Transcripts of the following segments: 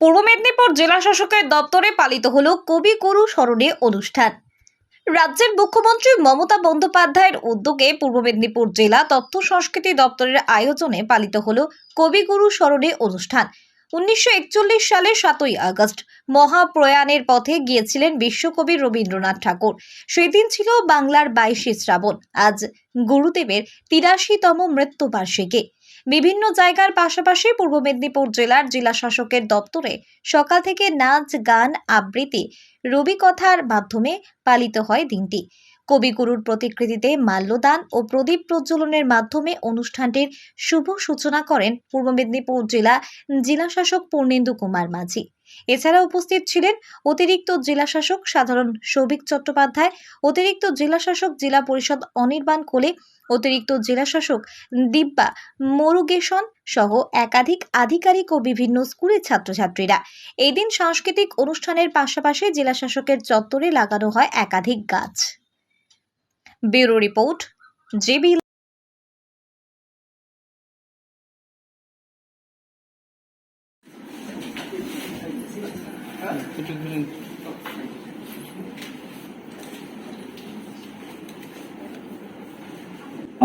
পূর্ব মেদিনীপুর জেলা শাসকের দপ্তরে পালিত হল কবি গুরু স্মরণে অনুষ্ঠান। রাজ্যের মুখ্যমন্ত্রী মমতা বন্দ্যোপাধ্যায়ের উদ্যোগে পূর্ব মেদিনীপুর জেলা তথ্য সংস্কৃতি দপ্তরের আয়োজনে পালিত হলো কবিগুরু স্মরণে অনুষ্ঠান। উনিশশো সালের সাতই আগস্ট মহাপ্রয়াণের পথে গিয়েছিলেন বিশ্বকবি রবীন্দ্রনাথ ঠাকুর। সেদিন ছিল বাংলার বাইশে শ্রাবণ। আজ গুরুদেবের তিরাশিতম মৃত্যুবার্ষিকী। বিভিন্ন জায়গার পাশাপাশি পূর্ব মেদিনীপুর জেলার জেলা শাসকের দপ্তরে সকাল থেকে নাচ, গান, আবৃত্তি, রবিকথার মাধ্যমে পালিত হয় দিনটি। কবিগুরুর প্রতিকৃতিতে মাল্যদান ও প্রদীপ প্রজ্বলনের মাধ্যমে অনুষ্ঠানটির শুভ সূচনা করেন পূর্ব মেদিনীপুর জেলা জেলাশাসক পূর্ণেন্দু কুমার মাঝি। এছাড়া উপস্থিত ছিলেন অতিরিক্ত জেলাশাসক সাধারণ সৌভিক চট্টোপাধ্যায়, অতিরিক্ত জেলাশাসক জেলা পরিষদ অনির্বাণ কোলে, অতিরিক্ত জেলাশাসক দিব্যা মরুগেশন সহ একাধিক আধিকারিক ও বিভিন্ন স্কুলের ছাত্রছাত্রীরা। এই দিন সাংস্কৃতিক অনুষ্ঠানের পাশাপাশি জেলাশাসকের চত্বরে লাগানো হয় একাধিক গাছ। ব্যুরো রিপোর্ট জেবি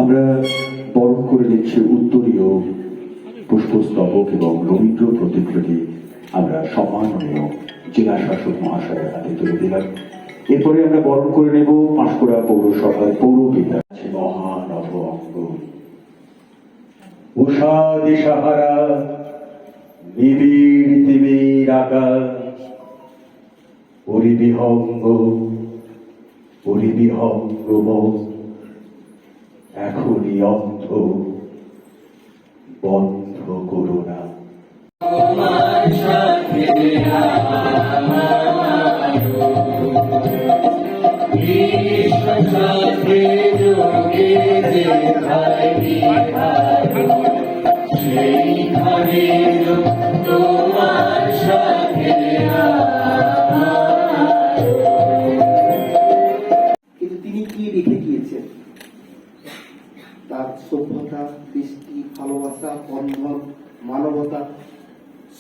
আমরা বরণ করে নিচ্ছি উত্তরীয় পুষ্পস্তবক এবং রবীন্দ্র প্রতিকৃতি। আমরা সম্মাননীয় জেলা শাসক মহাশয়ের হাতে তুলে দিলাম। এরপরে আমরা বরণ করে নেব পাঁশকুড়া পৌরসভার পৌর বিভাগ মহানব অঙ্গ উষা দিশাহারা, নিবিড় তিমির আকাশ পরিবিহঙ্গ পরিবিহঙ্গ এখনই অন্ধ বন্ধ করো না। কিন্তু মানবতা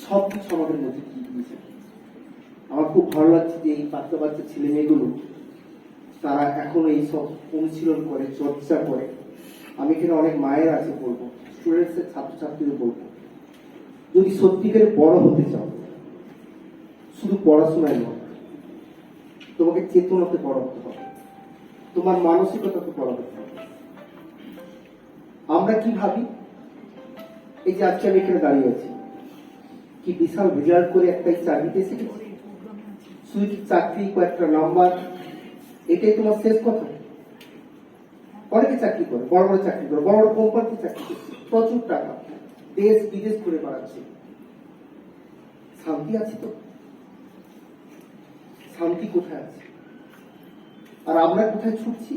সব কিছু মধ্যে কি দিয়েছেন আমার খুব ভালো লাগছে যে এই বাচ্চা বাচ্চা ছেলে মেয়েগুলো, তারা এখনও এই সব অনুশীলন করে, চর্চা করে। আমি এখানে অনেক মায়ের আছে বলব স্টুডেন্টস এর ছাত্রছাত্রীদের বলব, যদি সত্যিকারে বড় হতে চাও, শুধু পড়াশোনায় নয়, তোমাকে চেতনাতে বড় হতে হবে, তোমার মানসিকতাকে বড় হতে হবে। আমরা কি ভাবি? এই যে আজকে আমি এখানে দাঁড়িয়ে আছি, কি বিশাল রেজাল্ট করে একটা চাকরিতে এসে গেছি চাকরি কয়েকটা নাম্বার? এটাই তোমার শেষ কথা? অনেকে চাকরি করে, বড় বড় চাকরি করে, বড় বড় কোম্পানিতে চাকরি করছে, প্রচুর টাকা, দেশ বিদেশ ঘুরে বেড়াচ্ছে। শান্তি আছে তো? শান্তি কোথায় আছে? আর আমরা কোথায় ছুটছি?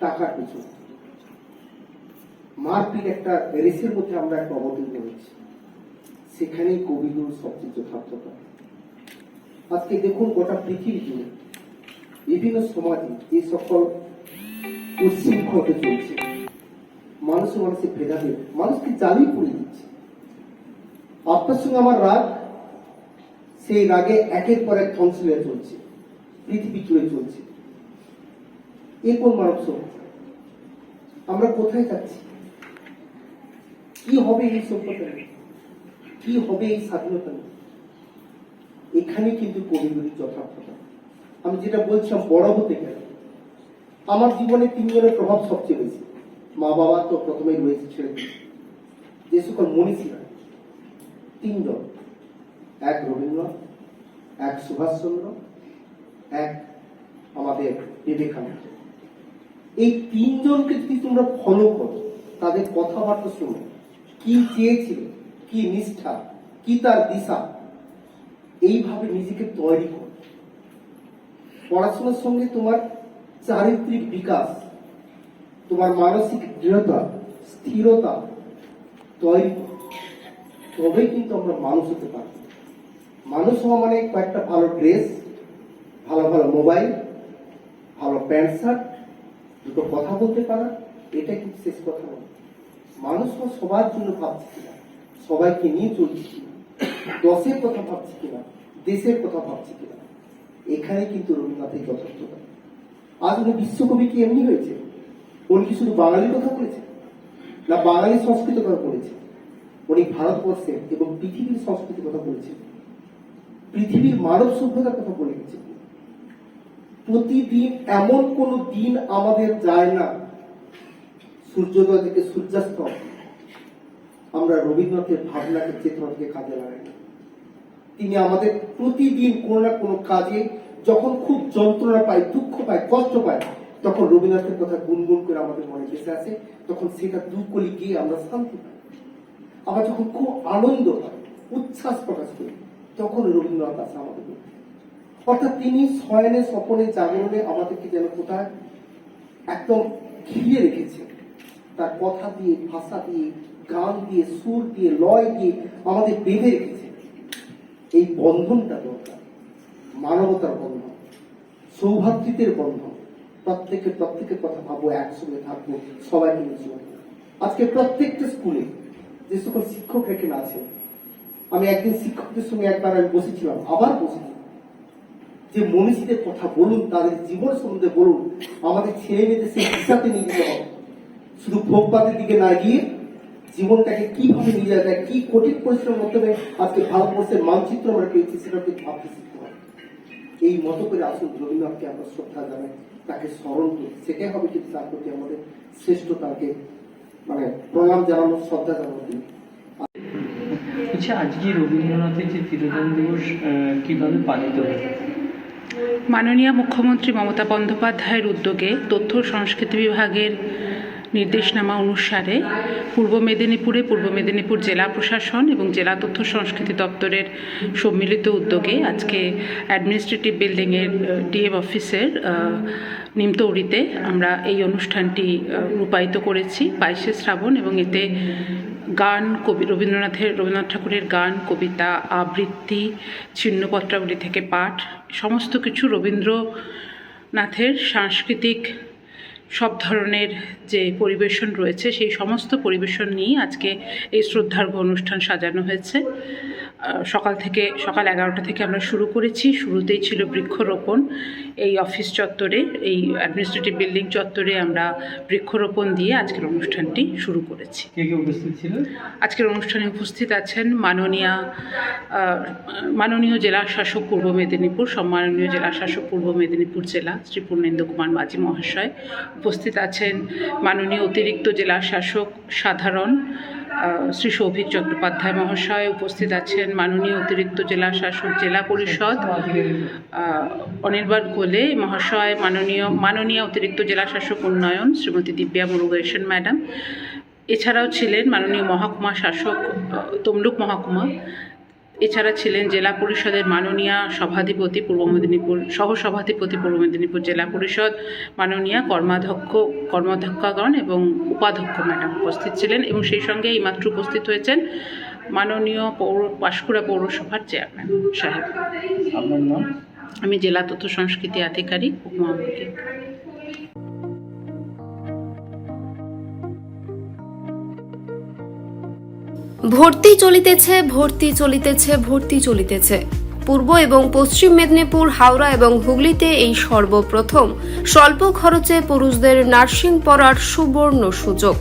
টাকার পিছনে। মারপিট একটা রেসের মধ্যে আমরা একটা অবতীর্ণ হয়েছি। সেখানেই কবিগুরু সবচেয়ে যথার্থতা আজকে দেখুন গোটা পৃথিবী জুড়ে বিভিন্ন সমাজে যে সকল উচ্ছৃঙ্খলতা চলছে। মানুষে মানুষে ভেদাভেদ, মানুষকে জ্বালিয়ে পড়ে দিচ্ছে। আপনার সঙ্গে আমার রাগ, সেই রাগে একের পর এক ধ্বংসলীলা চলছে, পৃথিবী জুড়ে চলছে। এ কোন মানব সভ্যতা? আমরা কোথায় যাচ্ছি? কি হবে এই সভ্যতা? কি হবে এই স্বাধীনতা? এখানে কিন্তু কবিগুলির যথার্থতা আমি যেটা বলছিলাম, বড় হতে গেলে আমার জীবনে তিনজনের প্রভাব সবচেয়ে বেশি মা বাবা তো প্রথমেই রয়েছে ছেড়ে। যে সকল মনীষীরা, তিনজন এক রবীন্দ্রনাথ এক সুভাষচন্দ্র, এক আমাদের বিবেকানন্দ এই তিনজনকে যদি তোমরা ফলো করো, তাদের কথাবার্তা শুনো কি চেয়েছিল? কি নিষ্ঠা? কি তার দিশা? এইভাবে নিজেকে তৈরি করো। পড়াশোনার সঙ্গে তোমার চারিত্রিক বিকাশ, তোমার মানসিক দৃঢ়তা, স্থিরতা তৈরি। তবেই কিন্তু আমরা মানুষ হতে পারব। মানুষ হওয়া মানে কয়েকটা ভালো ড্রেস, ভালো ভালো মোবাইল, ভালো প্যান্ট শার্ট, দুটো কথা বলতে পারা। এটা কিন্তু শেষ কথা নয় মানুষ হওয়া সবার জন্য ভাবছি কিনা? সবাইকে নিয়ে চলছে কিনা? দশের কথা ভাবছি কিনা? দেশের কথা ভাবছি কিনা? এখানে কিন্তু রবীন্দ্রনাথের যথার্থতা আজ উনি বিশ্বকবি কি এমনি হয়েছে? উনি কি শুধু বাঙালির কথা বলেছে না, বাঙালি সংস্কৃতির কথা বলেছে উনি ভারতবর্ষের এবং পৃথিবীর সংস্কৃতির কথা বলেছেন? পৃথিবীর মানব সভ্যতার কথা বলে গেছেন প্রতিদিন এমন কোন দিন আমাদের যায় না। সূর্যোদয় থেকে সূর্যাস্ত আমরা রবীন্দ্রনাথের ভাবনাকে, চেতনাকে কাজে লাগাই। তিনি আমাদের প্রতিদিন কোনো না কোনো কাজে যখন খুব যন্ত্রণা পাই দুঃখ পাই কষ্ট পাই তখন রবীন্দ্রনাথের কথা গুনগুন করে আমাদের মনে ভেসে আসে, তখন সেটা দুকলি গিয়ে আমরা শান্তি পাই। আবার যখন খুব আনন্দ হয় উচ্ছ্বাস প্রকাশ করি, তখন রবীন্দ্রনাথ আসে আমাদের অর্থাৎ তিনি শয়নে স্বপনে জাগরণে আমাদেরকে যেন কোথায় একদম ঘিরে রেখেছে তার কথা দিয়ে, ভাষা দিয়ে, গান দিয়ে, সুর দিয়ে, লয় দিয়ে আমাদের বেঁধে রেখেছে। এই বন্ধনটা দরকার। মানবতার বন্ধন, সৌভাতৃত্বের বন্ধন। প্রত্যেকের প্রত্যেকের কথা ভাবো, একসঙ্গে থাকব সবাইকে নিয়ে। আজকে প্রত্যেকটা স্কুলে যে সকল শিক্ষক এখানে আছেন আমি একদিন শিক্ষকদের সঙ্গে একবার আমি বসেছিলাম, আবার বসেছিলাম যে মনীষীদের কথা বলুন, তাদের জীবন সম্বন্ধে বলুন, আমাদের ছেলে মেয়েদের সেই হিসাবে নিয়ে যেতে হবে। শুধু ভোগবাদের দিকে না গিয়ে জীবনটাকে কীভাবে নিয়ে যাওয়া যায় কি কঠিন পরিশ্রমের মাধ্যমে আজকে ভারতবর্ষের মানচিত্র আমরা পেয়েছি সেটাকে ভাবতে শিখতে হবে। এই মতো করে আসুন রবীন্দ্রনাথকে আমরা শ্রদ্ধা জানাই তাকে স্মরণ করি। সেটাই হবে কিন্তু তার প্রতি আমাদের শ্রেষ্ঠতাকে মানে প্রণাম জানানো শ্রদ্ধা জানানো আচ্ছা আজকে রবীন্দ্রনাথের যে তিরোধান দিবস আহ, কীভাবে পালিত হয়? মাননীয় মুখ্যমন্ত্রী মমতা বন্দ্যোপাধ্যায়ের উদ্যোগে তথ্য সংস্কৃতি বিভাগের নির্দেশনামা অনুসারে পূর্ব মেদিনীপুরে পূর্ব মেদিনীপুর জেলা প্রশাসন এবং জেলা তথ্য সংস্কৃতি দপ্তরের সম্মিলিত উদ্যোগে আজকে অ্যাডমিনিস্ট্রেটিভ বিল্ডিংয়ের ডিএম অফিসের আহ, নিমতৌড়িতে আমরা এই অনুষ্ঠানটি রূপায়িত করেছি। বাইশে শ্রাবণ এবং এতে গান কবি রবীন্দ্রনাথের রবীন্দ্রনাথ ঠাকুরের গান কবিতা আবৃত্তি ছিন্নপত্রাবলী থেকে পাঠ সমস্ত কিছু রবীন্দ্রনাথের সাংস্কৃতিক সব ধরনের যে পরিবেশন রয়েছে সেই সমস্ত পরিবেশন নিয়ে আজকে এই শ্রদ্ধার্ঘ অনুষ্ঠান সাজানো হয়েছে। সকাল থেকে সকাল এগারোটা থেকে আমরা শুরু করেছি। শুরুতেই ছিল বৃক্ষরোপণ। এই অফিস চত্বরে এই অ্যাডমিনিস্ট্রেটিভ বিল্ডিং চত্বরে আমরা বৃক্ষরোপণ দিয়ে আজকের অনুষ্ঠানটি শুরু করেছি। উপস্থিত ছিল? আজকের অনুষ্ঠানে উপস্থিত আছেন মাননীয়া মাননীয় জেলা শাসক পূর্ব মেদিনীপুর সম্মাননীয় জেলা শাসক পূর্ব মেদিনীপুর জেলা শ্রী পূর্ণেন্দু কুমার মাঝি মহাশয় উপস্থিত আছেন মাননীয় অতিরিক্ত জেলা শাসক সাধারণ শ্রী সৌভিক চট্টোপাধ্যায় মহাশয়, উপস্থিত আছেন মাননীয় অতিরিক্ত জেলা শাসক জেলা পরিষদ অনির্বাণ কোলে মহাশয়, মাননীয় মাননীয় অতিরিক্ত জেলা শাসক উন্নয়ন, শ্রীমতী দিব্যা মুরুগেশন ম্যাডাম। এছাড়াও ছিলেন মাননীয় মহকুমা শাসক তমলুক মহকুমা এছাড়া ছিলেন জেলা পরিষদের মাননীয় সভাধিপতি পূর্ব মেদিনীপুর সহসভাধিপতি পূর্ব মেদিনীপুর জেলা পরিষদ মাননীয় কর্মাধ্যক্ষ কর্মাধ্যক্ষগণ এবং উপাধ্যক্ষ ম্যাডাম উপস্থিত ছিলেন এবং সেই সঙ্গে এইমাত্র উপস্থিত হয়েছেন মাননীয় পৌর পাঁশকুড়া পৌরসভার চেয়ারম্যান সাহেব। আমি জেলা তথ্য সংস্কৃতি আধিকারিক উপমা ভর্তি চলিতেছে ভর্তি চলিতেছে ভর্তি চলিতেছে। পূর্ব এবং পশ্চিম মেদিনীপুর, হাওড়া এবং হুগলিতে এই সর্বপ্রথম। স্বল্প খরচে পুরুষদের নার্সিং পড়ার সুবর্ণ সুযোগ।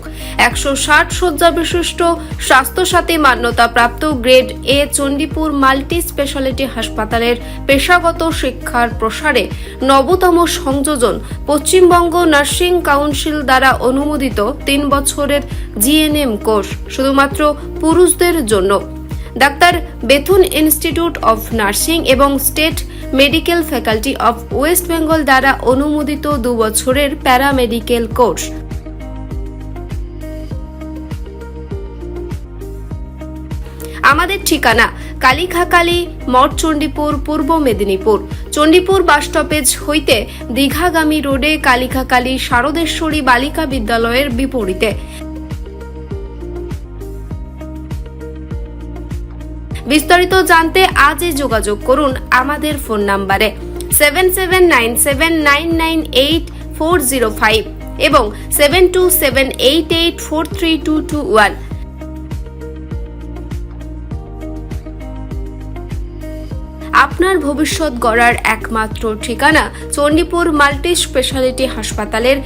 একশো ষাট শয্যা বিশিষ্ট Swasthya Sathi মান্যতাপ্রাপ্ত grade A Chandipur multi speciality হাসপাতালের পেশাগত শিক্ষার প্রসারে নবতম সংযোজন পশ্চিমবঙ্গ নার্সিং কাউন্সিল দ্বারা অনুমোদিত তিন বছরের জিএনএম কোর্স, শুধুমাত্র পুরুষদের জন্য। Doctor Bethune institute of nursing এবং state medical faculty of West Bengal দ্বারা অনুমোদিত দু বছরের প্যারামেডিকেল কোর্স। আমাদের ঠিকানা কালীখাকালী মঠ চণ্ডীপুর পূর্ব মেদিনীপুর। চণ্ডীপুর বাস স্টপেজ হইতে দীঘাগামী রোডে কালীখাকালী শারদেশ্বরী বালিকা বিদ্যালয়ের বিপরীতে। বিস্তারিত জানতে আজই যোগাযোগ করুন আমাদের ফোন নাম্বারে seven seven nine seven nine nine eight four zero five এবং seven two seven eight eight four three two two one. আপনার ভবিষ্যৎ গড়ার একমাত্র ঠিকানা চণ্ডীপুর মাল্টি স্পেশালিটি হাসপাতালের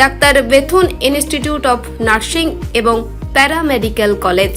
doctor Bethune institute of nursing এবং paramedical college.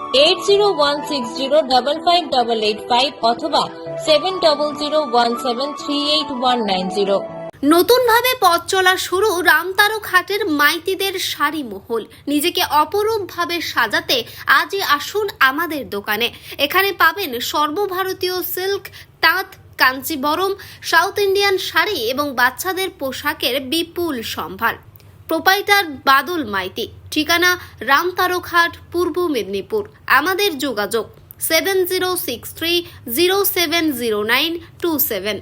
eight zero one six zero double five double eight five অথবা seven double zero one seven three eight one nine zero নতুনভাবে পথ চলা শুরু রামতারক হাটের মাইতিদের শাড়ি মহল নিজেকে অপরূপভাবে সাজাতে আজই আসুন আমাদের দোকানে। এখানে পাবেন সর্বভারতীয় সিল্ক, তাঁত কাঞ্চিবরম সাউথ ইন্ডিয়ান শাড়ি এবং বাচ্চাদের পোশাকের বিপুল সম্ভার। প্রোপাইটার বাদল মাইতি। ঠিকানা রামতারকহাট পূর্ব মেদিনীপুর। আমাদের যোগাযোগ seven zero six three zero seven zero nine two seven.